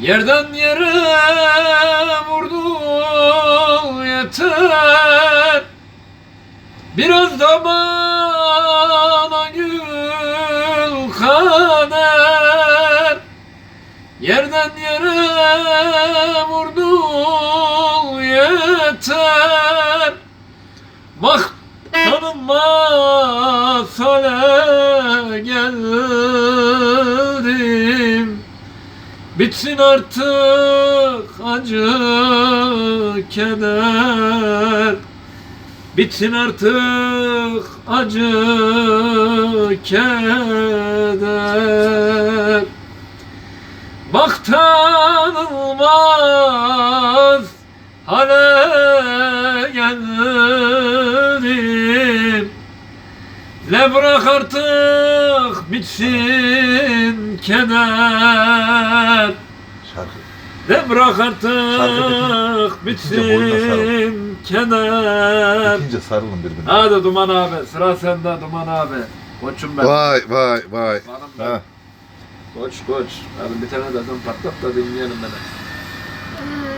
Yerden yere vurdu yeter. Biraz da bana gül kader Yerden yere vurdu yeter. Bak Bitsin artık acı keder. Bitsin artık acı keder. Bak tanınmaz hale geldim. Le bırak artık bitsin keder Şarkı. Le bırak artık bitsin keder İkinci sarılın birbirine. Hadi Duman abi sıra sende Duman abi Koçum ben Vay vay vay. Canım ben Ha. Koç koç Hadi bir tane dedim patlat da dinleyelim beni